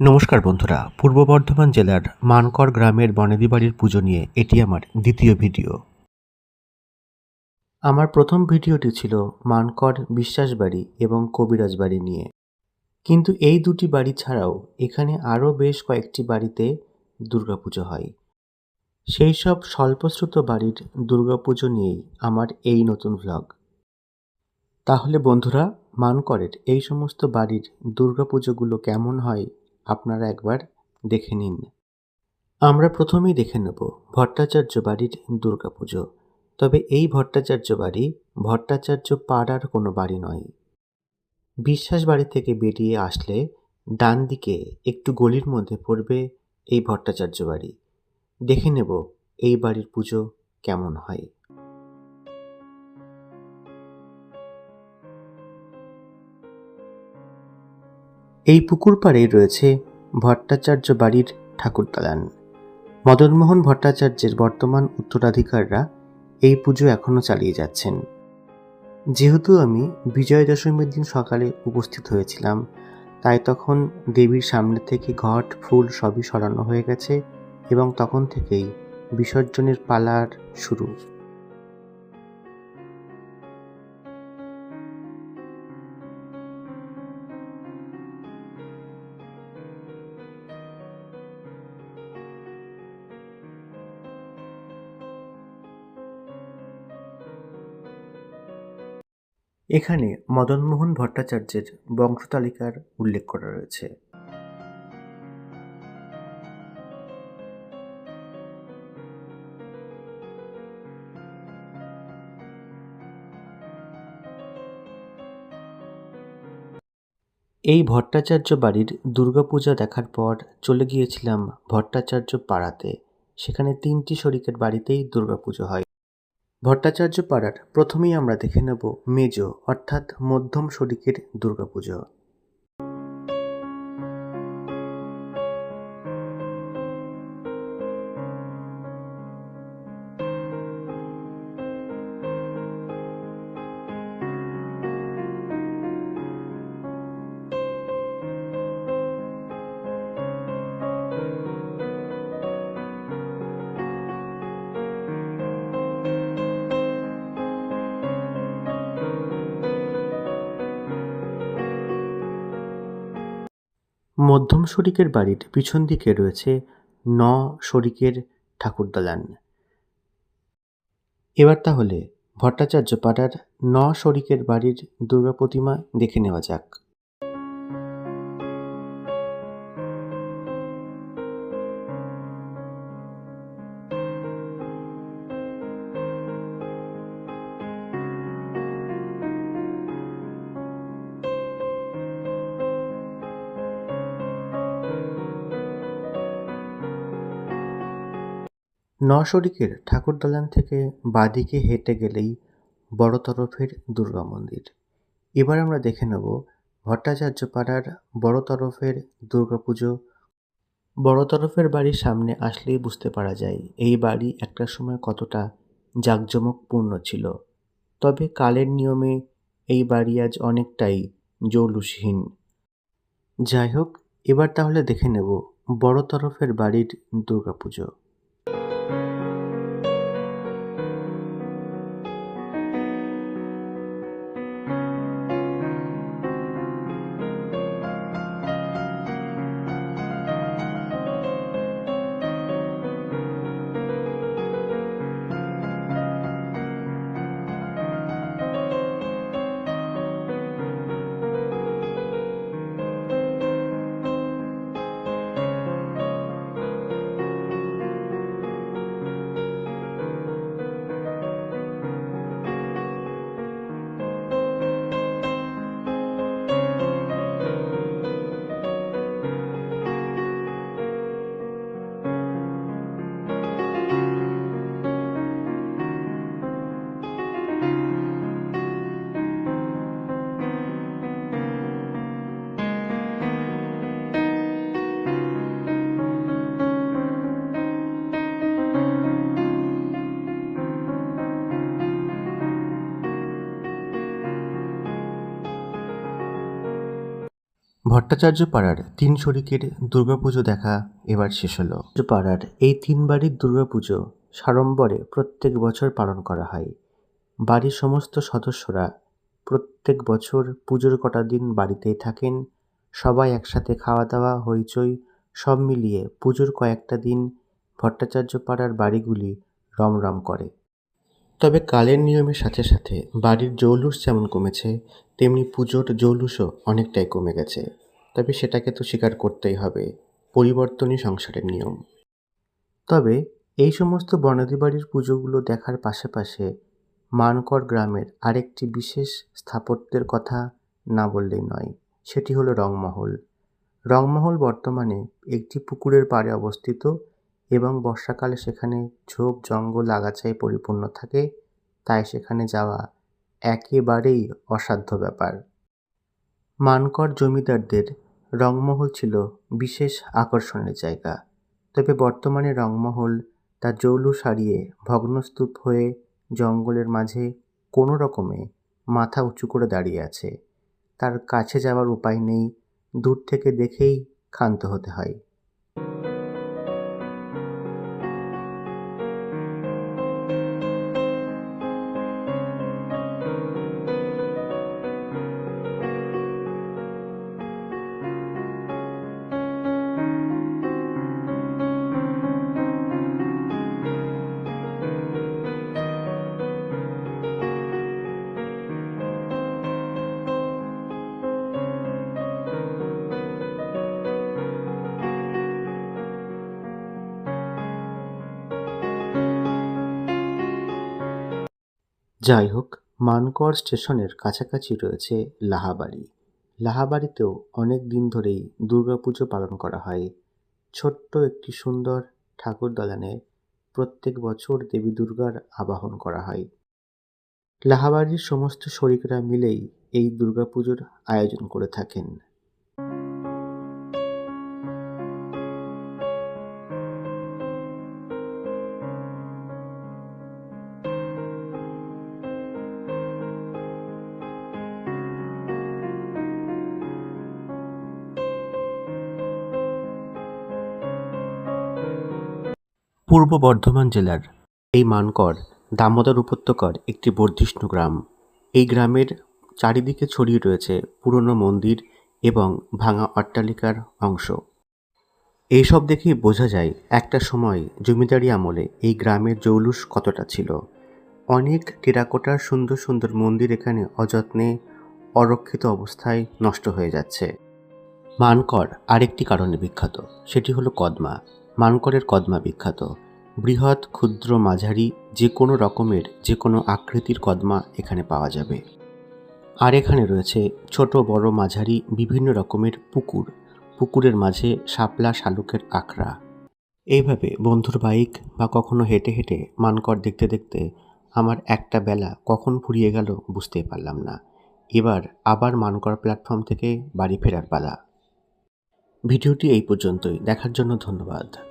নমস্কার বন্ধুরা, পূর্ব বর্ধমান জেলার মানকর গ্রামের বনেদি বাড়ির পুজো নিয়ে এটি আমার দ্বিতীয় ভিডিও। আমার প্রথম ভিডিওটি ছিল মানকর বিশ্বাস বাড়ি এবং কবিরাজ বাড়ি নিয়ে। কিন্তু এই দুটি বাড়ি ছাড়াও এখানে আরও বেশ কয়েকটি বাড়িতে দুর্গাপুজো হয়। সেই সব স্বল্পশ্রুত বাড়ির দুর্গাপুজো নিয়েই আমার এই নতুন ভ্লগ তাহলে বন্ধুরা, মানকরের এই সমস্ত বাড়ির দুর্গাপুজোগুলো কেমন হয় আপনারা একবার দেখে নিন। আমরা প্রথমেই দেখে নেব ভট্টাচার্য বাড়ির দুর্গাপুজো। তবে এই ভট্টাচার্য বাড়ি, ভট্টাচার্য পাড়ার কোনো বাড়ি নয়। বিশ্বাস বাড়ি থেকে বেরিয়ে আসলে ডান দিকে একটু গলির মধ্যে পড়বে এই ভট্টাচার্য বাড়ি। দেখে নেব এই বাড়ির পুজো কেমন হয়। এই পুকুর পাড়েই রয়েছে ভট্টাচার্য বাড়ির ঠাকুর দালান মদনমোহন ভট্টাচার্যের বর্তমান উত্তরাধিকাররা এই পুজো এখনও চালিয়ে যাচ্ছেন। যেহেতু আমি বিজয়া দশমীর দিন সকালে উপস্থিত হয়েছিলাম, তাই তখন দেবীর সামনে থেকে ঘট, ফুল সবই সরানো হয়ে গেছে এবং তখন থেকেই বিসর্জনের পালার শুরু। এখানে মদনমোহন ভট্টাচার্যের বংশতালিকার উল্লেখ করা রয়েছে। এই ভট্টাচার্য বাড়ির দুর্গাপূজা দেখার পর চলে গিয়েছিলাম ভট্টাচার্য পাড়াতে। সেখানে তিনটি শরিকের বাড়িতেই দুর্গাপুজো হয়। ভট্টাচার্য পাড়ার প্রথমেই আমরা দেখে নেব মেজ অর্থাৎ মধ্যম শরিকের দুর্গাপুজো। মধ্যম শরিকের বাড়ির পিছন দিকে রয়েছে ন শরিকের ঠাকুরদালান। এবার তাহলে ভট্টাচার্য পাড়ার ন শরিকের বাড়ির দুর্গা প্রতিমা দেখে নেওয়া যাক। নশরিকের ঠাকুর দালান থেকে বাদিকে হেঁটে গেলেই বড় তরফের দুর্গা মন্দির। এবার আমরা দেখে নেব ভট্টাচার্য পাড়ার বড় তরফের দুর্গাপুজো। বড় তরফের বাড়ির সামনে আসলেই বুঝতে পারা যায় এই বাড়ি একটা সময় কতটা জাঁকজমকপূর্ণ ছিল। তবে কালের নিয়মে এই বাড়ি আজ অনেকটাই জৌলুসহীন। যাই হোক, এবার তাহলে দেখে নেব বড় তরফের বাড়ির দুর্গাপুজো। ভট্টাচার্য পাড়ার তিন শরিকের দুর্গাপুজো দেখা এবার শেষ হলো। পাড়ার এই তিন বাড়ির দুর্গাপুজো সাড়ম্বরে প্রত্যেক বছর পালন করা হয়। বাড়ির সমস্ত সদস্যরা প্রত্যেক বছর পুজোর কটা দিন বাড়িতেই থাকেন। সবাই একসাথে খাওয়া দাওয়া হইচই সব মিলিয়ে পুজোর কয়েকটা দিন ভট্টাচার্য পাড়ার বাড়িগুলি রমরম করে। তবে কালের নিয়মের সাথে সাথে বাড়ির জৌলুস যেমন কমেছে, তেমনি পুজোর জৌলুসও অনেকটাই কমে গেছে। তবে সেটাকে তো স্বীকার করতেই হবে, পরিবর্তনই সংসারের নিয়ম। তবে এই সমস্ত বনেদি বাড়ির পুজোগুলো দেখার পাশাপাশি মানকর গ্রামের আরেকটি বিশেষ স্থাপত্যের কথা না বললেই নয়, সেটি হলো রংমহল। রংমহল বর্তমানে একটি পুকুরের পাড়ে অবস্থিত এবং বর্ষাকালে সেখানে ঝোপ জঙ্গল আগাছায় পরিপূর্ণ থাকে, তাই সেখানে যাওয়া একেবারেই অসাধ্য ব্যাপার। মানকর জমিদারদের রংমহল ছিল বিশেষ আকর্ষণের জায়গা। তবে বর্তমানে রংমহল তার জৌলু সারিয়ে ভগ্নস্তূপ হয়ে জঙ্গলের মাঝে কোনো রকমে মাথা উঁচু করে দাঁড়িয়ে আছে। তার কাছে যাওয়ার উপায় নেই, দূর থেকে দেখেই ক্ষান্ত হতে হয়। যাই হোক মানকর স্টেশনের কাছাকাছি রয়েছে লাহাবাড়ি। লাহাবাড়িতেও অনেক দিন ধরেই দুর্গাপুজো পালন করা হয়। ছোট্ট একটি সুন্দর ঠাকুর দালানে প্রত্যেক বছর দেবী দুর্গার আবাহন করা হয়। লাহাবাড়ির সমস্ত শরিকরা মিলেই এই দুর্গাপুজোর আয়োজন করে থাকেন। পূর্ব বর্ধমান জেলার এই মানকর দামোদর উপত্যকার একটি বর্ধিষ্ণু গ্রাম। এই গ্রামের চারিদিকে ছড়িয়ে রয়েছে পুরনো মন্দির এবং ভাঙা অট্টালিকার অংশ। এইসব দেখেই বোঝা যায় একটা সময় জমিদারি আমলে এই গ্রামের জৌলুস কতটা ছিল। অনেক টেরাকোটার সুন্দর সুন্দর মন্দির এখানে অযত্নে, অরক্ষিত অবস্থায় নষ্ট হয়ে যাচ্ছে। মানকর আরেকটি কারণে বিখ্যাত, সেটি হলো কদমা। মানকরের কদমা বিখ্যাত। বৃহৎ, ক্ষুদ্র মাঝারি, যে কোনো রকমের, যে কোনো আকৃতির কদমা এখানে পাওয়া যাবে। আর এখানে রয়েছে ছোট, বড়, মাঝারি, বিভিন্ন রকমের পুকুর। পুকুরের মাঝে শাপলা শালুকের আখড়া। এইভাবে বন্ধুর বাইক বা কখনো হেঁটে হেঁটে মানকর দেখতে দেখতে আমার একটা বেলা কখন ফুরিয়ে গেল বুঝতেই পারলাম না। এবার আবার মানকর প্ল্যাটফর্ম থেকে বাড়ি ফেরার পালা। ভিডিওটি এই পর্যন্তই। দেখার জন্য ধন্যবাদ।